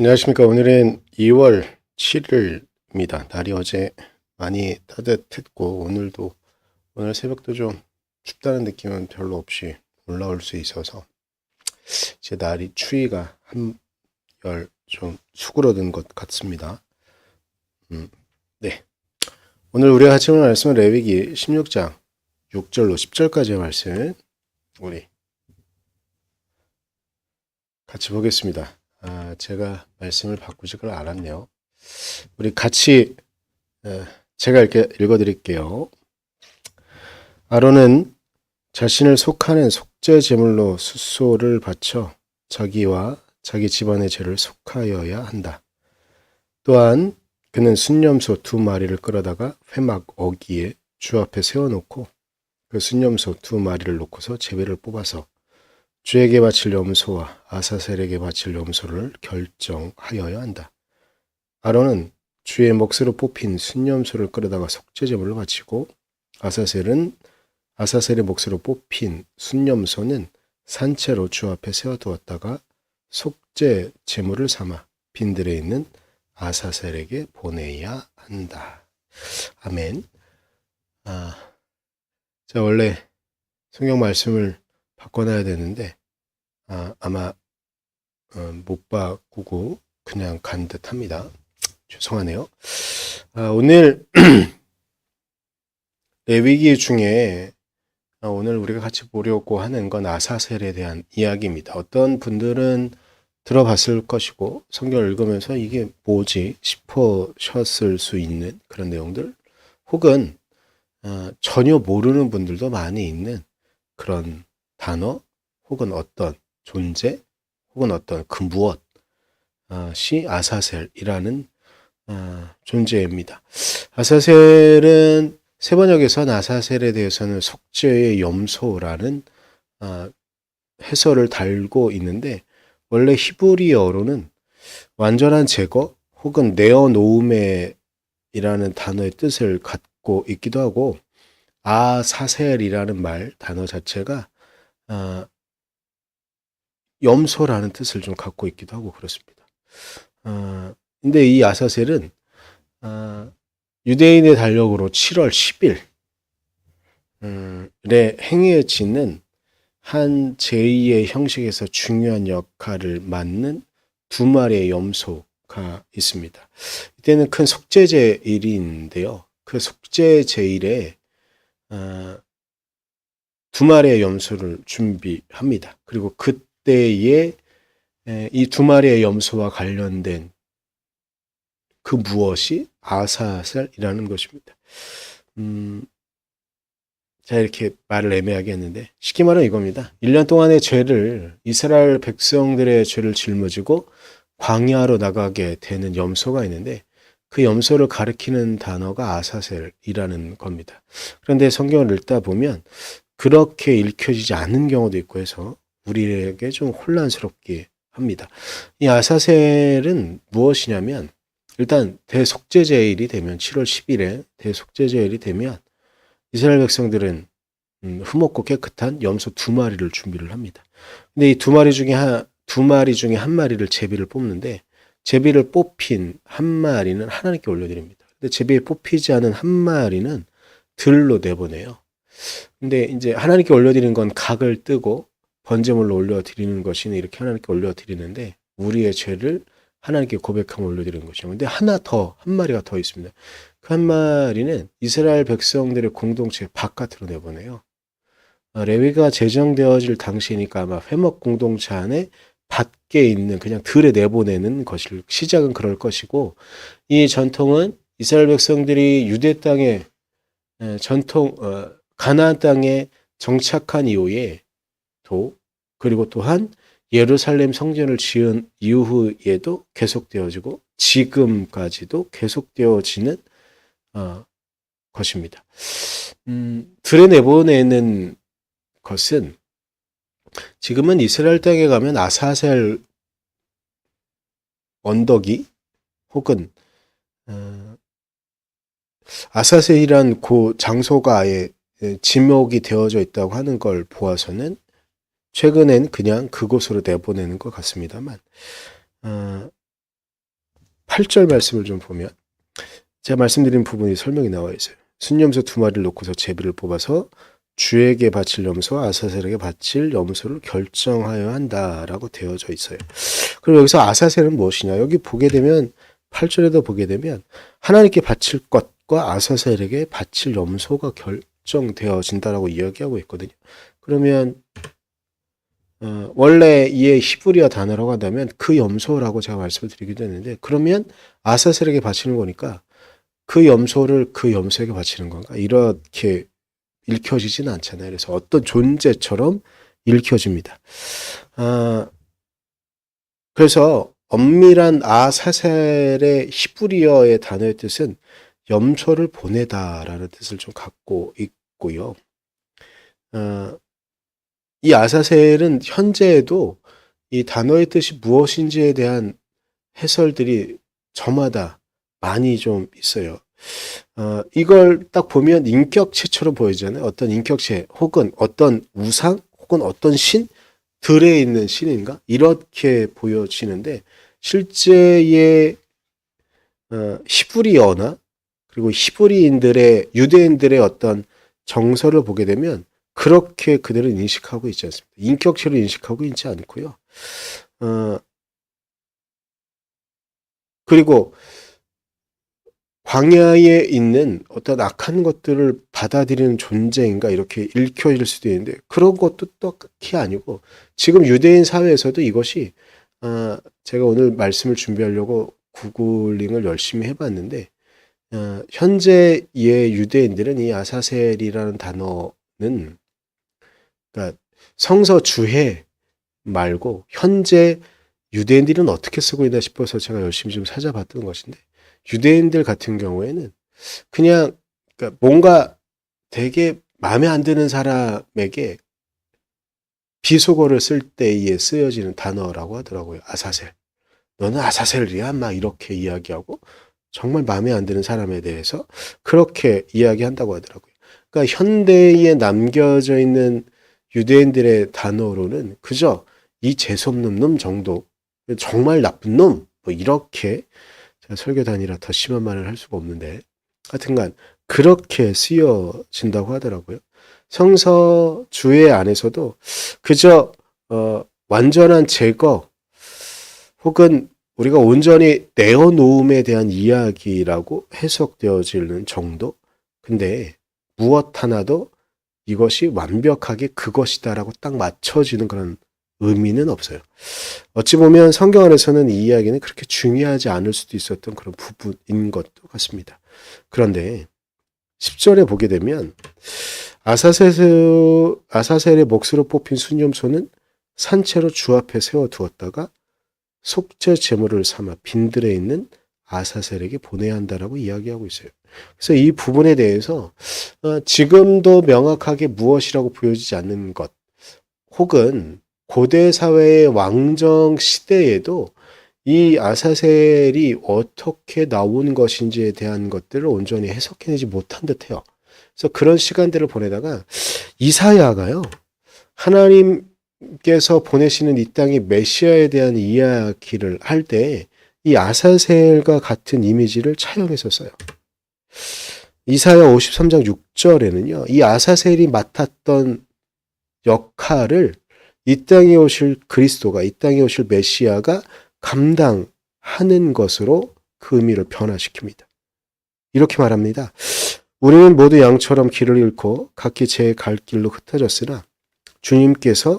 안녕하십니까. 오늘은 2월 7일입니다. 날이 어제 많이 따뜻했고, 오늘도, 오늘 새벽도 좀 춥다는 느낌은 별로 없이 올라올 수 있어서, 이제 날이 추위가 한열 좀 수그러든 것 같습니다. 음, 네. 오늘 우리가 같이 보는 말씀은 레위기 16장 6절로 10절까지의 말씀, 우리 같이 보겠습니다. 아, 제가 말씀을 바꾸지를 않았네요. 우리 같이 에, 제가 이렇게 읽어드릴게요. 아론은 자신을 속하는 속죄 제물로 숫소를 바쳐 자기와 자기 집안의 죄를 속하여야 한다. 또한 그는 순념소 두 마리를 끌어다가 회막 어기에 주 앞에 세워놓고 그 순념소 두 마리를 놓고서 제비를 뽑아서 주에게 바칠 염소와 아사셀에게 바칠 염소를 결정하여야 한다. 아론은 주의 몫으로 뽑힌 순염소를 끌어다가 속죄제물로 바치고 아사셀은 아사셀의 몫으로 뽑힌 순염소는 산채로 주 앞에 세워두었다가 속죄 제물을 삼아 빈들에 있는 아사셀에게 보내야 한다. 아멘. 아, 자 원래 성경 말씀을 바꿔놔야 되는데 아, 아마 어, 못 바꾸고 그냥 간 듯합니다. 죄송하네요. 아, 오늘 레위기 중에 아, 오늘 우리가 같이 보려고 하는 건 아사셀에 대한 이야기입니다. 어떤 분들은 들어봤을 것이고 성경을 읽으면서 이게 뭐지 싶으셨을 수 있는 그런 내용들 혹은 어, 전혀 모르는 분들도 많이 있는 그런 단어 혹은 어떤 존재 혹은 어떤 그 무엇이 아사셀이라는 어, 존재입니다. 아사셀은 세번역에서 아사셀에 대해서는 속죄의 염소라는 어, 해설을 달고 있는데 원래 히브리어로는 완전한 제거 혹은 내어놓음이라는 단어의 뜻을 갖고 있기도 하고 아사셀이라는 말 단어 자체가 어, 염소라는 뜻을 좀 갖고 있기도 하고 그렇습니다. 어, 근데 이 아사셀은 어, 유대인의 달력으로 7월 10일 에 행위에 짓는 한 제2의 형식에서 중요한 역할을 맡는 두 마리의 염소가 있습니다. 이때는 큰 속죄제일인데요. 그 속죄제일에 어, 두 마리의 염소를 준비합니다. 그리고 그때에 이 두 마리의 염소와 관련된 그 무엇이 아사셀이라는 것입니다. 음, 자, 이렇게 말을 애매하게 했는데, 쉽게 말하면 이겁니다. 1년 동안의 죄를, 이스라엘 백성들의 죄를 짊어지고 광야로 나가게 되는 염소가 있는데, 그 염소를 가리키는 단어가 아사셀이라는 겁니다. 그런데 성경을 읽다 보면 그렇게 읽혀지지 않는 경우도 있고 해서 우리에게 좀 혼란스럽게 합니다. 이 아사셀은 무엇이냐면 일단 대속죄제일이 되면 7월 10일에 대속죄제일이 되면 이스라엘 백성들은 음, 흠없고 깨끗한 염소 두 마리를 준비를 합니다. 근데 이 두 마리 중에 한, 두 마리 중에 한 마리를 제비를 뽑는데 제비를 뽑힌 한 마리는 하나님께 올려드립니다. 근데 제비에 뽑히지 않은 한 마리는 들로 내보내요. 근데 이제 하나님께 올려드리는 건 각을 뜨고 번제물로 올려드리는 것이니 이렇게 하나님께 올려드리는데 우리의 죄를 하나님께 고백하며 올려드리는 것이죠. 근데 하나 더, 한 마리가 더 있습니다. 그 한 마리는 이스라엘 백성들의 공동체 바깥으로 내보내요. 아, 레위가 제정되어질 당시니까 아마 회목 공동체 안에 밖에 있는 그냥 들에 내보내는 것일 시작은 그럴 것이고 이 전통은 이스라엘 백성들이 유대 땅에 전통 어, 가나안 땅에 정착한 이후에 도 그리고 또한 예루살렘 성전을 지은 이후에도 계속되어지고 지금까지도 계속되어지는 어, 것입니다. 음, 들에 내보내는 것은 지금은 이스라엘 땅에 가면 아사셀 언덕이 혹은 어, 아사셀이란 그 장소가 아예 예, 지목이 되어져 있다고 하는 걸 보아서는 최근엔 그냥 그곳으로 내보내는 것 같습니다만 어, 8절 말씀을 좀 보면 제가 말씀드린 부분이 설명이 나와 있어요. 순염소 두 마리를 놓고서 제비를 뽑아서 주에게 바칠 염소와 아사셀에게 바칠 염소를 결정하여 한다라고 되어져 있어요. 그럼 여기서 아사셀은 무엇이냐? 여기 보게 되면 8절에도 보게 되면 하나님께 바칠 것과 아사셀에게 바칠 염소가 결 정되어진다라고 이야기하고 있거든요. 그러면 어, 원래 이의 히브리어 단어라고 한다면 그 염소라고 제가 말씀을 드리기도 했는데 그러면 아사셀에게 바치는 거니까 그 염소를 그 염소에게 바치는 건가? 이렇게 읽혀지지는 않잖아요. 그래서 어떤 존재처럼 읽혀집니다. 아, 그래서 엄밀한 아사셀의 히브리어의 단어의 뜻은 염소를 보내다라는 뜻을 좀 갖고 있고요. 아, 이 아사셀은 현재에도 이 단어의 뜻이 무엇인지에 대한 해설들이 저마다 많이 좀 있어요. 어, 이걸 딱 보면 인격체처럼 보이잖아요. 어떤 인격체 혹은 어떤 우상 혹은 어떤 신 들에 있는 신인가 이렇게 보여지는데 실제의 어, 히브리어나 그리고 히브리인들의 유대인들의 어떤 정서를 보게 되면 그렇게 그들은 인식하고 있지 않습니다. 인격체로 인식하고 있지 않고요. 어, 그리고 광야에 있는 어떤 악한 것들을 받아들이는 존재인가 이렇게 읽혀질 수도 있는데 그런 것도 똑히 아니고 지금 유대인 사회에서도 이것이 어, 제가 오늘 말씀을 준비하려고 구글링을 열심히 해봤는데 어, 현재의 유대인들은 이 아사셀이라는 단어는 그러니까 성서 주해 말고 현재 유대인들은 어떻게 쓰고 있나 싶어서 제가 열심히 좀 찾아봤던 것인데 유대인들 같은 경우에는 그냥 그러니까 뭔가 되게 마음에 안 드는 사람에게 비속어를 쓸 때에 쓰여지는 단어라고 하더라고요. 아사셀. 너는 아사셀이야? 막 이렇게 이야기하고 정말 마음에 안 드는 사람에 대해서 그렇게 이야기한다고 하더라고요. 그러니까 현대에 남겨져 있는 유대인들의 단어로는 그저 이 재수없는 놈 정도, 정말 나쁜 놈, 뭐 이렇게 제가 설교단이라 더 심한 말을 할 수가 없는데 하여튼간 그렇게 쓰여진다고 하더라고요. 성서 주의 안에서도 그저 어, 완전한 제거 혹은 우리가 온전히 내어놓음에 대한 이야기라고 해석되어지는 정도. 근데 무엇 하나도 이것이 완벽하게 그것이다라고 딱 맞춰지는 그런 의미는 없어요. 어찌 보면 성경 안에서는 이 이야기는 그렇게 중요하지 않을 수도 있었던 그런 부분인 것도 같습니다. 그런데 10절에 보게 되면 아사셀, 아사셀의 몫으로 뽑힌 순념소는 산채로 주 앞에 세워두었다가 속죄 제물을 삼아 빈들에 있는 아사셀에게 보내야 한다라고 이야기하고 있어요. 그래서 이 부분에 대해서 어, 지금도 명확하게 무엇이라고 보여지지 않는 것 혹은 고대 사회의 왕정 시대에도 이 아사셀이 어떻게 나온 것인지에 대한 것들을 온전히 해석해내지 못한 듯해요. 그래서 그런 시간들을 보내다가 이사야가요 하나님 께서 보내시는 이 땅의 메시아에 대한 이야기를 할 때 이 아사셀과 같은 이미지를 차용했었어요. 이사야 53장 6절에는요, 이 아사셀이 맡았던 역할을 이 땅에 오실 그리스도가, 이 땅에 오실 메시아가 감당하는 것으로 그 의미를 변화시킵니다. 이렇게 말합니다. 우리는 모두 양처럼 길을 잃고 각기 제 갈 길로 흩어졌으나 주님께서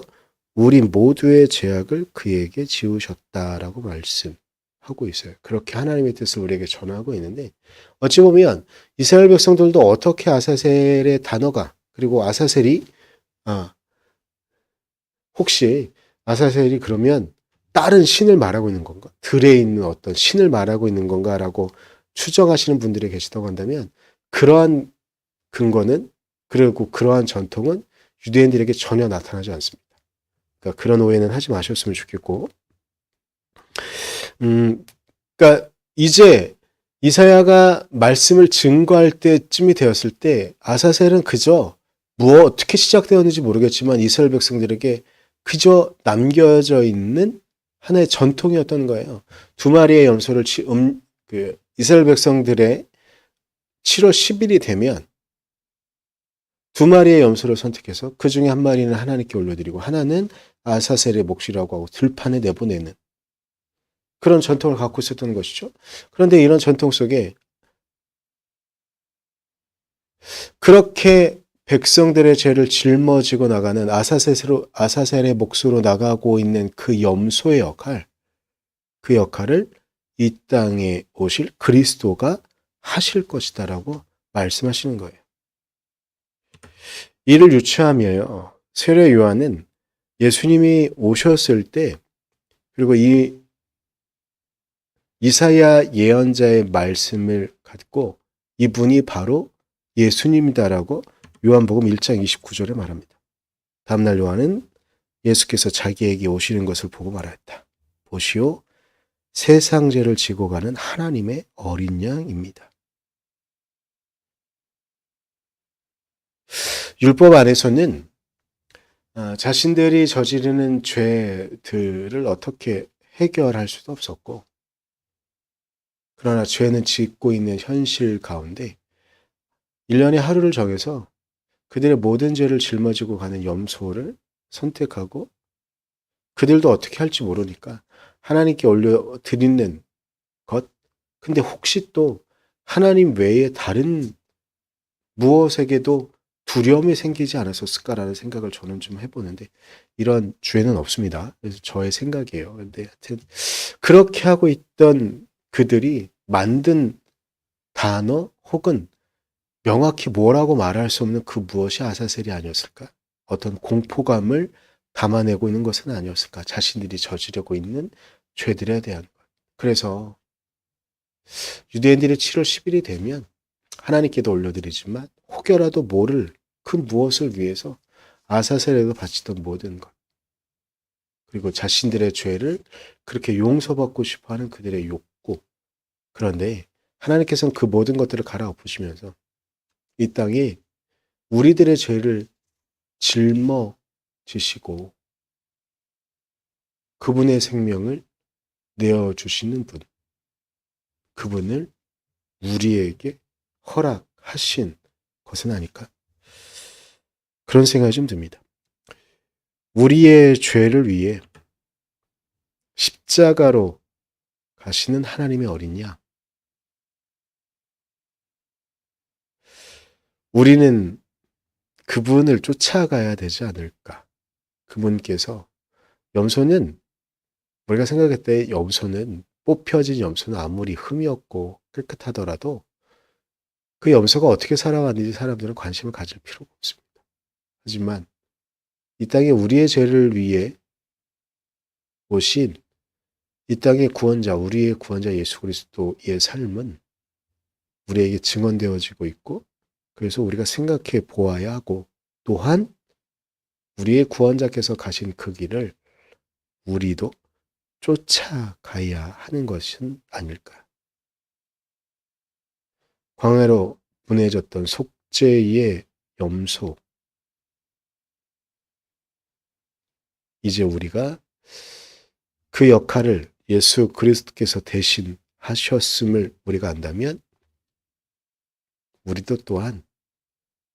우리 모두의 죄악을 그에게 지우셨다라고 말씀하고 있어요. 그렇게 하나님의 뜻을 우리에게 전하고 있는데 어찌 보면 이스라엘 백성들도 어떻게 아사셀의 단어가 그리고 아사셀이 아, 혹시 아사셀이 그러면 다른 신을 말하고 있는 건가? 들에 있는 어떤 신을 말하고 있는 건가라고 추정하시는 분들이 계시다고 한다면 그러한 근거는 그리고 그러한 전통은 유대인들에게 전혀 나타나지 않습니다. 그러니까 그런 오해는 하지 마셨으면 좋겠고, 음, 그러니까 이제 이사야가 말씀을 증거할 때쯤이 되었을 때 아사셀은 그저 무엇 어떻게 시작되었는지 모르겠지만 이스라엘 백성들에게 그저 남겨져 있는 하나의 전통이었던 거예요. 두 마리의 염소를 치, 음, 그 이스라엘 백성들의 7월 10일이 되면 두 마리의 염소를 선택해서 그 중에 한 마리는 하나님께 올려드리고 하나는 아사셀의 몫이라고 하고 들판에 내보내는 그런 전통을 갖고 있었던 것이죠. 그런데 이런 전통 속에 그렇게 백성들의 죄를 짊어지고 나가는 아사셀로, 아사셀의 몫으로 나가고 있는 그 염소의 역할, 그 역할을 이 땅에 오실 그리스도가 하실 것이다라고 말씀하시는 거예요. 이를 유추하며요. 세례 요한은 예수님이 오셨을 때 그리고 이 이사야 예언자의 말씀을 갖고 이분이 바로 예수님이다라고 요한복음 1장 29절에 말합니다. 다음날 요한은 예수께서 자기에게 오시는 것을 보고 말하였다. 보시오, 세상 죄를 지고 가는 하나님의 어린 양입니다. 율법 안에서는 아, 자신들이 저지르는 죄들을 어떻게 해결할 수도 없었고, 그러나 죄는 짓고 있는 현실 가운데 1년에 하루를 정해서 그들의 모든 죄를 짊어지고 가는 염소를 선택하고 그들도 어떻게 할지 모르니까 하나님께 올려 드리는 것. 근데 혹시 또 하나님 외에 다른 무엇에게도 두려움이 생기지 않았었을까라는 생각을 저는 좀 해보는데 이런 죄는 없습니다. 그래서 저의 생각이에요. 근데 하여튼 그렇게 하고 있던 그들이 만든 단어 혹은 명확히 뭐라고 말할 수 없는 그 무엇이 아사셀이 아니었을까? 어떤 공포감을 담아내고 있는 것은 아니었을까? 자신들이 저지르고 있는 죄들에 대한 것. 그래서 유대인들이 7월 10일이 되면 하나님께도 올려드리지만 혹여라도 모를 그 무엇을 위해서 아사셀에도 바치던 모든 것. 그리고 자신들의 죄를 그렇게 용서받고 싶어 하는 그들의 욕구. 그런데 하나님께서는 그 모든 것들을 갈아엎으시면서 이 땅에 우리들의 죄를 짊어지시고 그분의 생명을 내어주시는 분. 그분을 우리에게 허락하신 것은 아닐까? 그런 생각이 좀 듭니다. 우리의 죄를 위해 십자가로 가시는 하나님의 어린 양. 우리는 그분을 쫓아가야 되지 않을까. 그분께서 염소는 우리가 생각할 때 염소는 뽑혀진 염소는 아무리 흠이 없고 깨끗하더라도 그 염소가 어떻게 살아왔는지 사람들은 관심을 가질 필요가 없습니다. 하지만 이 땅에 우리의 죄를 위해 오신 이 땅의 구원자, 우리의 구원자 예수 그리스도의 삶은 우리에게 증언되어지고 있고 그래서 우리가 생각해 보아야 하고 또한 우리의 구원자께서 가신 그 길을 우리도 쫓아가야 하는 것은 아닐까. 광야로 보내졌던 속죄의 염소. 이제 우리가 그 역할을 예수 그리스도께서 대신 하셨음을 우리가 안다면 우리도 또한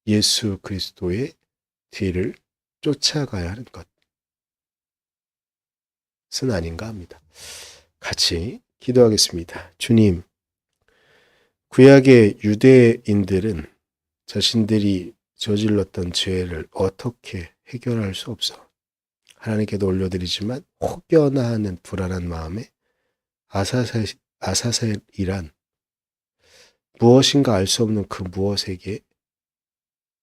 예수 그리스도의 뒤를 쫓아가야 하는 것은 아닌가 합니다. 같이 기도하겠습니다. 주님, 구약의 유대인들은 자신들이 저질렀던 죄를 어떻게 해결할 수 없어 하나님께도 올려드리지만 혹여나 하는 불안한 마음에 아사셀, 아사셀이란 무엇인가 알 수 없는 그 무엇에게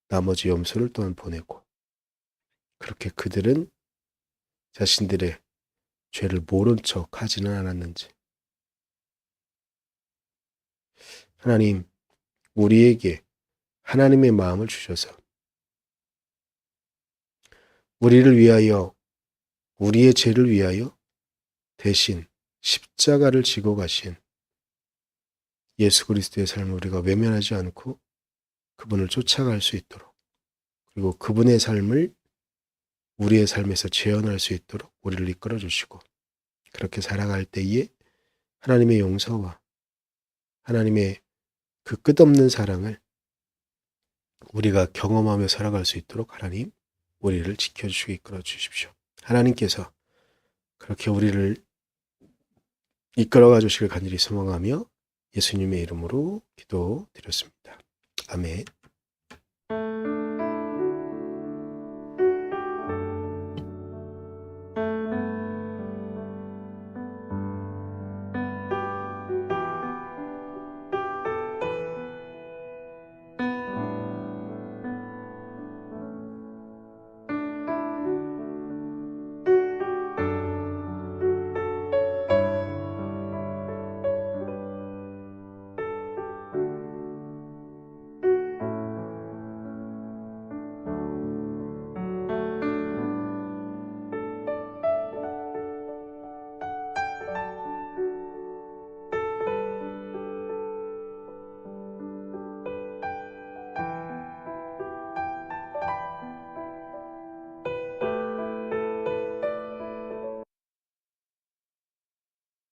나머지 염소를 또한 보내고 그렇게 그들은 자신들의 죄를 모른 척 하지는 않았는지 하나님 우리에게 하나님의 마음을 주셔서 우리를 위하여 우리의 죄를 위하여 대신 십자가를 지고 가신 예수 그리스도의 삶을 우리가 외면하지 않고 그분을 쫓아갈 수 있도록 그리고 그분의 삶을 우리의 삶에서 재현할 수 있도록 우리를 이끌어 주시고 그렇게 살아갈 때에 하나님의 용서와 하나님의 그 끝없는 사랑을 우리가 경험하며 살아갈 수 있도록 하나님 우리를 지켜주시고 이끌어 주십시오. 하나님께서 그렇게 우리를 이끌어가 주시길 간절히 소망하며 예수님의 이름으로 기도드렸습니다. 아멘.